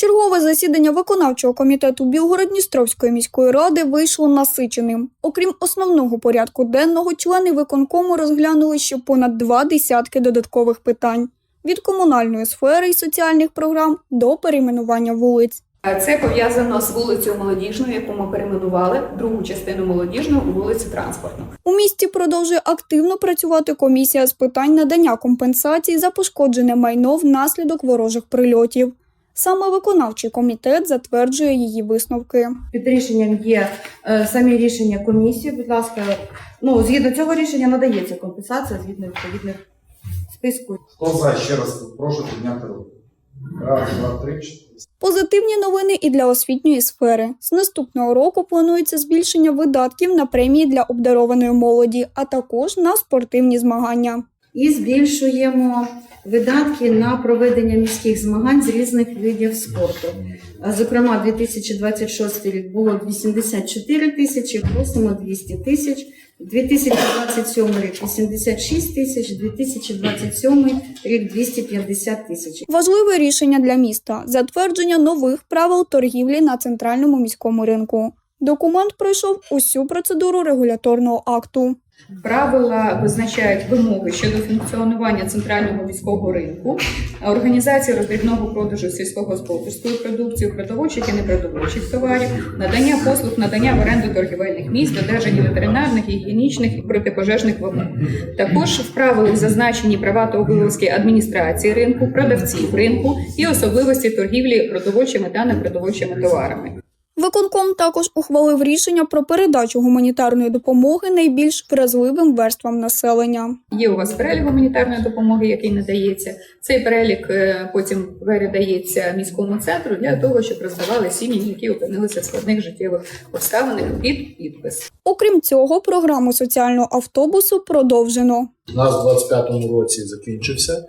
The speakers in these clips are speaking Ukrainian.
Чергове засідання виконавчого комітету Білгород-Дністровської міської ради вийшло насиченим. Окрім основного порядку денного, члени виконкому розглянули ще понад два десятки додаткових питань від комунальної сфери і соціальних програм до перейменування вулиць. Це пов'язано з вулицею Молодіжною, яку ми перейменували другу частину молодіжну у вулицю Транспортну. У місті продовжує активно працювати комісія з питань надання компенсацій за пошкоджене майно внаслідок ворожих прильотів. Саме виконавчий комітет затверджує її висновки. Під рішенням є е, самі рішення комісії. Будь ласка, ну згідно цього рішення надається компенсація згідно відповідних списку. Хто за ще раз прошу підняти руку. Раз, два, три, чотири. Позитивні новини і для освітньої сфери. З наступного року планується збільшення видатків на премії для обдарованої молоді, а також на спортивні змагання. І збільшуємо видатки на проведення міських змагань з різних видів спорту. Зокрема, 2026 рік було 84 тисячі, просимо 200 тисяч. 2027 рік 86 тисяч, 2027 рік 250 тисяч. Важливе рішення для міста затвердження нових правил торгівлі на центральному міському ринку. Документ пройшов усю процедуру регуляторного акту. Правила визначають вимоги щодо функціонування центрального міського ринку, організації роздрібного продажу сільськогосподарської продукції, продовольчих і непродовольчих товарів, надання послуг, надання в оренду торгівельних місць, додержання ветеринарних, гігієнічних і протипожежних вимог. Також в правилах зазначені права та обов'язки адміністрації ринку, продавців ринку і особливості торгівлі продовольчими та непродовольчими товарами. Виконком також ухвалив рішення про передачу гуманітарної допомоги найбільш вразливим верствам населення. Є у вас перелік гуманітарної допомоги, який надається. Цей перелік е, потім передається міському центру для того, щоб роздавали сім'ї, які опинилися в складних життєвих обставинах під підпис. Окрім цього, програму соціального автобусу продовжено. У нас в 25-му році закінчився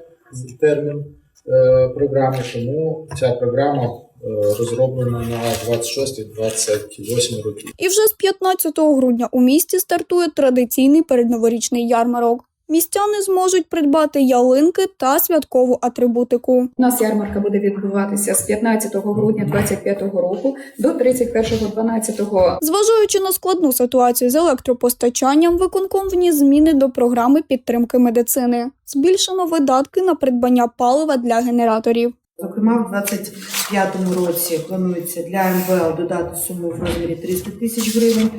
термін е, програми, тому ця програма розроблена на 26-28 роки. І вже з 15 грудня у місті стартує традиційний передноворічний ярмарок. Містяни зможуть придбати ялинки та святкову атрибутику. У нас ярмарка буде відбуватися з 15 грудня 2025 року до 31.12. Зважаючи на складну ситуацію з електропостачанням, виконком вніс зміни до програми підтримки медицини. Збільшено видатки на придбання палива для генераторів. Зокрема, в 25-му році планується для МВЛ додати суму в розмірі 300 тисяч гривень.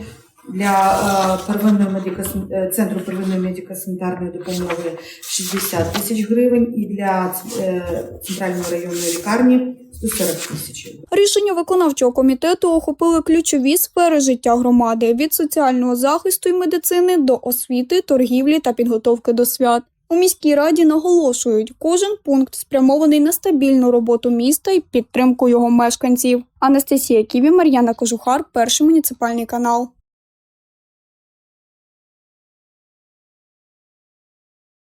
Для е, первинної медико- е, центру первинної медико-санітарної допомоги 60 тисяч гривень і для е, центральної районної лікарні 140 тисяч. Рішення виконавчого комітету охопили ключові сфери життя громади від соціального захисту і медицини до освіти, торгівлі та підготовки до свят. У міській раді наголошують, кожен пункт спрямований на стабільну роботу міста і підтримку його мешканців. Анастасія Ківі, Мар'яна Кожухар, перший муніципальний канал.